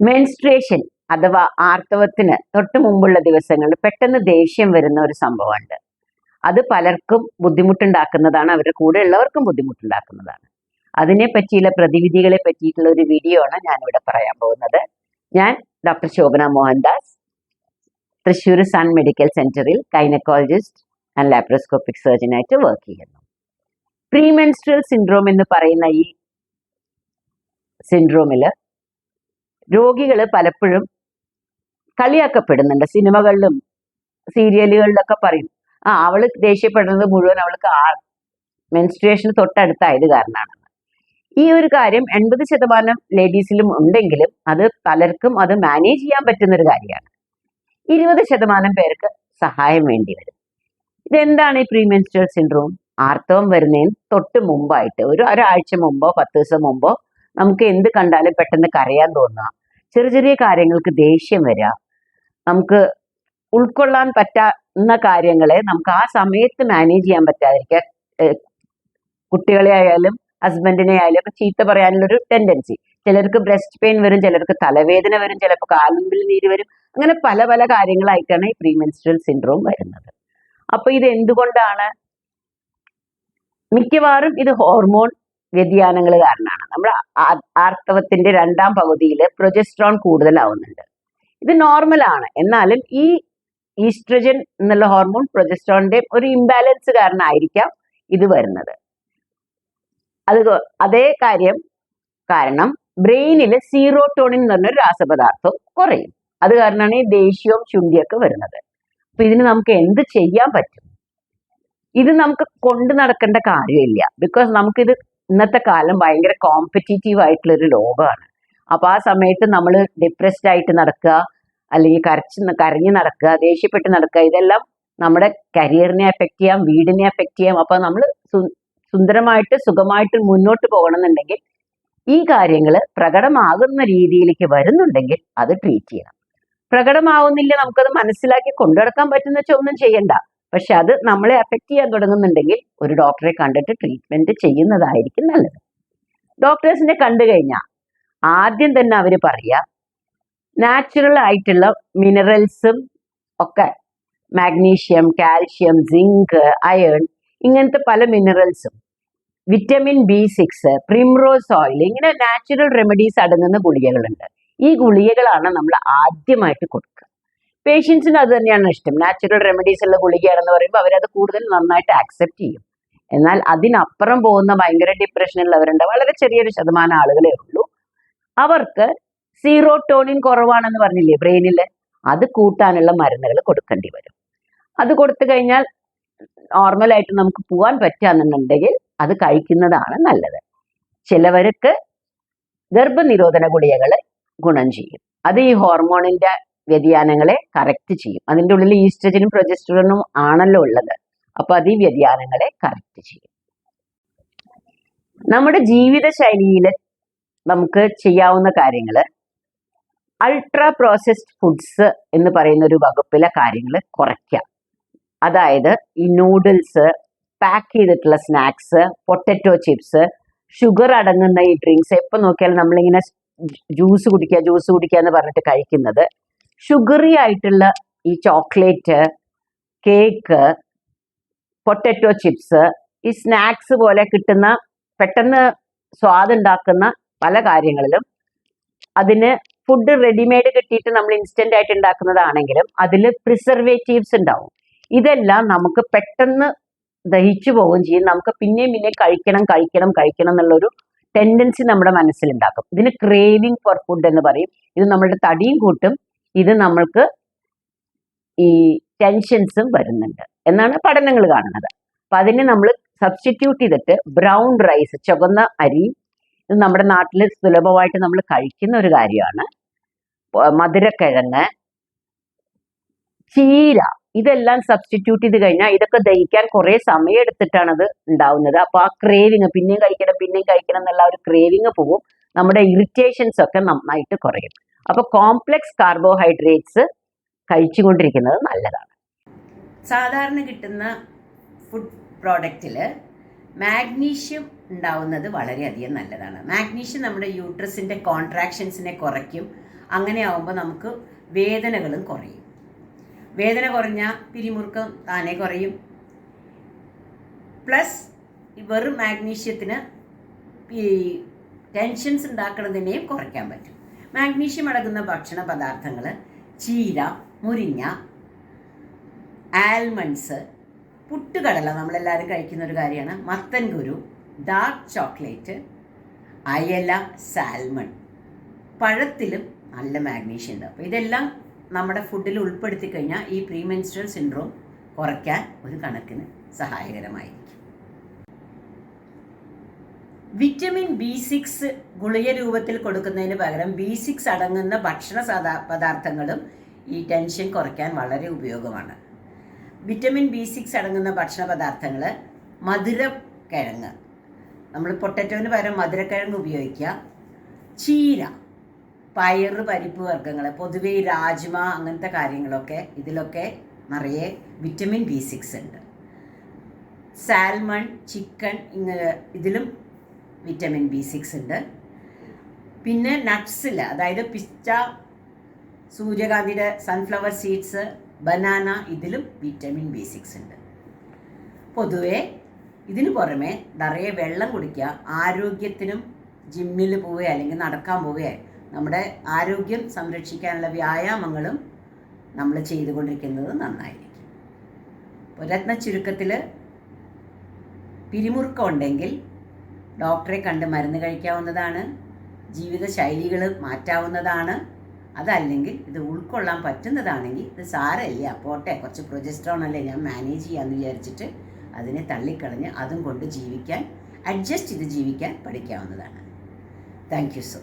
Menstruation അഥവാ ആർത്തവത്തിന് തൊട്ട് മുമ്പുള്ള ദിവസങ്ങളിൽ പെട്ടെന്ന് ദേഷ്യം വരുന്ന ഒരു സംഭവമുണ്ട്. അത് പലർക്കും ബുദ്ധിമുട്ടുണ്ടാക്കുന്നതാണ് അവരുടെ കൂടെ ഉള്ളവർക്കും ബുദ്ധിമുട്ടുണ്ടാക്കുന്നതാണ്. അതിനെ പറ്റിയുള്ള പ്രതിവിധികളെ പറ്റിയിട്ടുള്ള ഒരു വീഡിയോ ആണ് ഞാനിവിടെ പറയാൻ പോകുന്നത്. ഞാൻ doctor Shobhana Mohandas Thrissur sun medical സെന്ററിൽ കൈനക്കോളജിസ്റ്റ് ആൻഡ് ലാപ്രോസ്കോപ്പിക് സർജനായിട്ട് വർക്ക് ചെയ്യുന്നു. പ്രീമെൻസ്ട്രൽ സിൻഡ്രോം എന്ന് പറയുന്ന ഈ സിൻഡ്രോമിൽ രോഗികൾ പലപ്പോഴും കളിയാക്കപ്പെടുന്നുണ്ട്. സിനിമകളിലും സീരിയലുകളിലൊക്കെ പറയും ആ അവൾ ദേഷ്യപ്പെടുന്നത് മുഴുവൻ അവൾക്ക് ആ മെൻസ്ട്രേഷൻ തൊട്ടടുത്തായത് കാരണമാണ്. ഈ ഒരു കാര്യം എൺപത് ശതമാനം ലേഡീസിലും ഉണ്ടെങ്കിലും അത് പലർക്കും അത് മാനേജ് ചെയ്യാൻ പറ്റുന്ന ഒരു കാര്യമാണ്. ഇരുപത് ശതമാനം പേർക്ക് സഹായം വേണ്ടി വരും. ഇതെന്താണ് ഈ പ്രീമെൻസ്ട്രൽ സിൻഡ്രോം ആർത്തവം വരുന്നതിന് തൊട്ട് മുമ്പായിട്ട് ഒരു ഒരാഴ്ച മുമ്പോ പത്ത് ദിവസം മുമ്പോ നമുക്ക് എന്ത് കണ്ടാലും പെട്ടെന്ന് കരയാൻ തോന്നുക. ചെറിയ ചെറിയ കാര്യങ്ങൾക്ക് ദേഷ്യം വരിക നമുക്ക് ഉൾക്കൊള്ളാൻ പറ്റുന്ന കാര്യങ്ങളെ നമുക്ക് ആ സമയത്ത് മാനേജ് ചെയ്യാൻ പറ്റാതിരിക്കുക കുട്ടികളെ ആയാലും ഹസ്ബൻഡിനെ ആയാലും ഒക്കെ ചീത്ത പറയാനുള്ളൊരു ടെൻഡൻസി ചിലർക്ക് ബ്രസ്റ്റ് പെയിൻ വരും ചിലർക്ക് തലവേദന വരും ചിലപ്പോൾ കാലുമ്പിൽ നീര് വരും. അങ്ങനെ പല പല കാര്യങ്ങളായിട്ടാണ് ഈ പ്രീമെൻസ്ട്രൽ സിൻഡ്രോം വരുന്നത്. അപ്പൊ ഇത് എന്തുകൊണ്ടാണ്? മിക്കവാറും ഇത് ഹോർമോൺ വ്യതിയാനങ്ങൾ കാരണമാണ്. നമ്മുടെ ആർത്തവത്തിന്റെ രണ്ടാം പകുതിയിൽ പ്രൊജസ്ട്രോൺ കൂടുതലാവുന്നുണ്ട്. ഇത് നോർമൽ ആണ്. എന്നാലും ഈ ഈസ്ട്രജൻ എന്നുള്ള ഹോർമോൺ പ്രൊജസ്ട്രോണിന്റെ ഒരു ഇംബാലൻസ് കാരണമായിരിക്കാം ഇത് വരുന്നത്. അത് അതേ കാര്യം കാരണം ബ്രെയിനിൽ സീറോട്ടോണിൻ എന്ന് പറഞ്ഞൊരു രാസപദാർത്ഥം കുറയും. അത് കാരണമാണ് ഈ ദേഷ്യവും ചുണ്ടിയൊക്കെ വരുന്നത്. അപ്പൊ ഇതിന് നമുക്ക് എന്ത് ചെയ്യാൻ പറ്റും? ഇത് നമുക്ക് കൊണ്ടു നടക്കേണ്ട കാര്യമില്ല. ബിക്കോസ് നമുക്കിത് ഇന്നത്തെ കാലം ഭയങ്കര കോമ്പറ്റീറ്റീവ് ആയിട്ടുള്ള ഒരു ലോകമാണ്. അപ്പൊ ആ സമയത്ത് നമ്മൾ ഡിപ്രസ്ഡ് ആയിട്ട് നടക്കുക അല്ലെങ്കിൽ കരച്ച് കരഞ്ഞു നടക്കുക ദേഷ്യപ്പെട്ട് നടക്കുക ഇതെല്ലാം നമ്മുടെ കരിയറിനെ എഫക്റ്റ് ചെയ്യാം വീടിനെ എഫക്റ്റ് ചെയ്യാം. അപ്പൊ നമ്മൾ സുന്ദരമായിട്ട് സുഖമായിട്ട് മുന്നോട്ട് പോകണമെന്നുണ്ടെങ്കിൽ ഈ കാര്യങ്ങൾ പ്രകടമാകുന്ന രീതിയിലേക്ക് വരുന്നുണ്ടെങ്കിൽ അത് ട്രീറ്റ് ചെയ്യണം. പ്രകടമാവുന്നില്ല നമുക്കത് മനസ്സിലാക്കി കൊണ്ടുനടക്കാൻ പറ്റുന്ന വെച്ചാൽ ഒന്നും ചെയ്യണ്ട. പക്ഷെ അത് നമ്മളെ അഫക്റ്റ് ചെയ്യാൻ തുടങ്ങുന്നുണ്ടെങ്കിൽ ഒരു ഡോക്ടറെ കണ്ടിട്ട് ട്രീറ്റ്മെന്റ് ചെയ്യുന്നതായിരിക്കും നല്ലത്. ഡോക്ടേഴ്സിനെ കണ്ടു കഴിഞ്ഞാൽ ആദ്യം തന്നെ അവർ പറയുക നാച്ചുറൽ ആയിട്ടുള്ള മിനറൽസും ഒക്കെ മാഗ്നീഷ്യം കാൽഷ്യം സിങ്ക് അയൺ ഇങ്ങനത്തെ പല മിനറൽസും vitamin B six primrose oil ഇങ്ങനെ നാച്ചുറൽ റെമഡീസ് അടങ്ങുന്ന ഗുളികകളുണ്ട്. ഈ ഗുളികകളാണ് നമ്മൾ ആദ്യമായിട്ട് കൊടുക്കുക. പേഷ്യൻസിന് അത് തന്നെയാണ് ഇഷ്ടം. നാച്ചുറൽ റെമഡീസ് ഉള്ള ഗുളികയാണെന്ന് പറയുമ്പോൾ അവരത് കൂടുതൽ നന്നായിട്ട് ആക്സെപ്റ്റ് ചെയ്യും. എന്നാൽ അതിനപ്പുറം പോകുന്ന ഭയങ്കര ഡിപ്രഷനുള്ളവരുണ്ട് വളരെ ചെറിയൊരു ശതമാനം ആളുകളെ ഉള്ളൂ. അവർക്ക് സീറോട്ടോണിൻ കുറവാണെന്ന് പറഞ്ഞില്ലേ ബ്രെയിനിൽ അത് കൂട്ടാനുള്ള മരുന്നുകൾ കൊടുക്കേണ്ടി വരും. അത് കൊടുത്തു കഴിഞ്ഞാൽ നോർമലായിട്ട് നമുക്ക് പോകാൻ പറ്റുകയെന്നുണ്ടെങ്കിൽ അത് കഴിക്കുന്നതാണ് നല്ലത്. ചിലവർക്ക് ഗർഭനിരോധന ഗുളികകൾ ഗുണം ചെയ്യും. അത് ഈ ഹോർമോണിന്റെ വ്യതിയാനങ്ങളെ കറക്റ്റ് ചെയ്യും. അതിന്റെ ഉള്ളിൽ ഈസ്ട്രജനും പ്രൊജസ്ട്രോണും ആണല്ലോ ഉള്ളത്. അപ്പൊ അത് ഈ വ്യതിയാനങ്ങളെ കറക്റ്റ് ചെയ്യും. നമ്മുടെ ജീവിത ശൈലിയിൽ നമുക്ക് ചെയ്യാവുന്ന കാര്യങ്ങൾ അൾട്രാ പ്രോസസ്ഡ് ഫുഡ്സ് എന്ന് പറയുന്ന ഒരു വകുപ്പിലെ കാര്യങ്ങൾ കുറയ്ക്കാം അതായത് ഈ നൂഡിൽസ് പാക്ക് ചെയ്തിട്ടുള്ള സ്നാക്സ് പൊട്ടറ്റോ ചിപ്സ് ഷുഗർ അടങ്ങുന്ന ഈ ഡ്രിങ്ക്സ് എപ്പോൾ നോക്കിയാലും നമ്മളിങ്ങനെ ജ്യൂസ് കുടിക്കുക ജ്യൂസ് കുടിക്കുക എന്ന് പറഞ്ഞിട്ട് കഴിക്കുന്നത് ഷുഗറി ആയിട്ടുള്ള ഈ ചോക്ലേറ്റ് കേക്ക് പൊട്ടറ്റോ ചിപ്സ് ഈ സ്നാക്സ് പോലെ കിട്ടുന്ന പെട്ടെന്ന് സ്വാദുണ്ടാക്കുന്ന പല കാര്യങ്ങളിലും അതിന് ഫുഡ് റെഡിമെയ്ഡ് കിട്ടിയിട്ട് നമ്മൾ ഇൻസ്റ്റന്റ് ആയിട്ട് ഉണ്ടാക്കുന്നതാണെങ്കിലും അതിൽ പ്രിസർവേറ്റീവ്സ് ഉണ്ടാവും. ഇതെല്ലാം നമുക്ക് പെട്ടെന്ന് ദഹിച്ചു പോവുകയും ചെയ്യും. നമുക്ക് പിന്നെയും പിന്നെയും കഴിക്കണം കഴിക്കണം കഴിക്കണം എന്നുള്ളൊരു ടെൻഡൻസി നമ്മുടെ മനസ്സിലുണ്ടാക്കും. ഇതിന് ക്രേവിങ് ഫോർ ഫുഡ് എന്ന് പറയും. ഇത് നമ്മളുടെ തടിയും കൂട്ടും ഇത് നമ്മൾക്ക് ഈ ടെൻഷൻസും വരുന്നുണ്ട്. എന്നാണ് പഠനങ്ങൾ കാണുന്നത്. അപ്പൊ അതിനെ നമ്മൾ സബ്സ്റ്റിറ്റ്യൂട്ട് ചെയ്തിട്ട് ബ്രൗൺ റൈസ് ചുവന്ന അരി ഇത് നമ്മുടെ നാട്ടിൽ സുലഭമായിട്ട് നമ്മൾ കഴിക്കുന്ന ഒരു കാര്യമാണ്. മധുരക്കിഴങ്ങ് ചീര ഇതെല്ലാം സബ്സ്റ്റിറ്റ്യൂട്ട് ചെയ്ത് കഴിഞ്ഞാൽ ഇതൊക്കെ ദഹിക്കാൻ കുറേ സമയം എടുത്തിട്ടാണ് അത് ഉണ്ടാവുന്നത്. അപ്പൊ ആ ക്രേവിങ് പിന്നെയും കഴിക്കണം പിന്നെയും കഴിക്കണം എന്നുള്ള ഒരു ക്രേവിങ് പോവും നമ്മുടെ ഇറിറ്റേഷൻസ് ഒക്കെ നന്നായിട്ട് കുറയും. അപ്പൊ കോംപ്ലക്സ് കാർബോഹൈഡ്രേറ്റ്സ് കഴിച്ചുകൊണ്ടിരിക്കുന്നത് നല്ലതാണ്. സാധാരണ കിട്ടുന്ന ഫുഡ് പ്രോഡക്റ്റിൽ മാഗ്നീഷ്യം ഉണ്ടാവുന്നത് വളരെയധികം നല്ലതാണ്. മാഗ്നീഷ്യം നമ്മുടെ യൂട്രസിന്റെ കോൺട്രാക്ഷൻസിനെ കുറയ്ക്കും. അങ്ങനെ ആവുമ്പോൾ നമുക്ക് വേദനകളും കുറയും. വേദന കുറഞ്ഞ പിരിമുറുക്കം താനെ കുറയും. പ്ലസ് വെറും മാഗ്നീഷ്യത്തിന് ഈ ടെൻഷൻസ് ഉണ്ടാക്കുന്നതിനെയും കുറയ്ക്കാൻ പറ്റും. മാഗ്നീഷ്യം അടങ്ങുന്ന ഭക്ഷണ പദാർത്ഥങ്ങൾ ചീര മുരിങ്ങ ആൽമണ്ട്സ് പുട്ടുകടല നമ്മളെല്ലാവരും കഴിക്കുന്ന ഒരു കാര്യമാണ്. മത്തൻ കുരു ഡാർക്ക് ചോക്ലേറ്റ് അയല സാൽമൺ പഴത്തിലും നല്ല മാഗ്നീഷ്യം ഉണ്ട്. അപ്പോൾ ഇതെല്ലാം നമ്മുടെ ഫുഡിൽ ഉൾപ്പെടുത്തി കഴിഞ്ഞാൽ ഈ പ്രീമെൻസ്ട്രൽ സിൻഡ്രോം കുറയ്ക്കാൻ ഒരു കണക്കിന് സഹായകരമായിരിക്കും വിറ്റമിൻ ബി സിക്സ് ഗുളിക രൂപത്തിൽ കൊടുക്കുന്നതിന് പകരം ബി സിക്സ് അടങ്ങുന്ന ഭക്ഷണ പദാർത്ഥങ്ങളും ഈ ടെൻഷൻ കുറയ്ക്കാൻ വളരെ ഉപയോഗമാണ്. വിറ്റമിൻ ബി സിക്സ് അടങ്ങുന്ന ഭക്ഷണ പദാർത്ഥങ്ങൾ മധുരക്കിഴങ്ങ്. നമ്മൾ പൊട്ടറ്റോന് പകരം മധുരക്കിഴങ്ങ് ഉപയോഗിക്കുക. ചീര പയർ പരിപ്പ് വർഗങ്ങൾ പൊതുവേ രാജ്മ അങ്ങനത്തെ കാര്യങ്ങളൊക്കെ ഇതിലൊക്കെ നിറയെ വിറ്റമിൻ ബി സിക്സ് ഉണ്ട്. സാൽമൺ ചിക്കൻ ഇങ്ങനെ ഇതിലും വിറ്റമിൻ ബി സിക്സ് ഉണ്ട്. പിന്നെ നട്ട്സിൽ അതായത് പിസ്ത സൂര്യകാന്തിയുടെ സൺഫ്ലവർ സീഡ്സ് ബനാന ഇതിലും വിറ്റമിൻ ബി സിക്സ് ഉണ്ട്. പൊതുവെ ഇതിനു പുറമെ നിറയെ വെള്ളം കുടിക്കുക ആരോഗ്യത്തിനും ജിമ്മിൽ പോവുക അല്ലെങ്കിൽ നടക്കാൻ പോവുക നമ്മുടെ ആരോഗ്യം സംരക്ഷിക്കാനുള്ള വ്യായാമങ്ങളും നമ്മൾ ചെയ്തുകൊണ്ടിരിക്കുന്നത് നന്നായിരിക്കും. രത്ന ചുരുക്കത്തിൽ പിരിമുറുക്കം ഉണ്ടെങ്കിൽ ഡോക്ടറെ കണ്ട് മരുന്ന് കഴിക്കാവുന്നതാണ് ജീവിതശൈലികൾ മാറ്റാവുന്നതാണ് അതല്ലെങ്കിൽ ഇത് ഉൾക്കൊള്ളാൻ പറ്റുന്നതാണെങ്കിൽ ഇത് സാരമില്ല. പോട്ടെ കുറച്ച് പ്രൊജസ്ട്രോൺ അല്ലേ ഞാൻ മാനേജ് ചെയ്യാമെന്ന് വിചാരിച്ചിട്ട് അതിനെ തള്ളിക്കളഞ്ഞ് അതും കൊണ്ട് ജീവിക്കാൻ അഡ്ജസ്റ്റ് ചെയ്ത് ജീവിക്കാൻ പഠിക്കാവുന്നതാണ്. Thank you so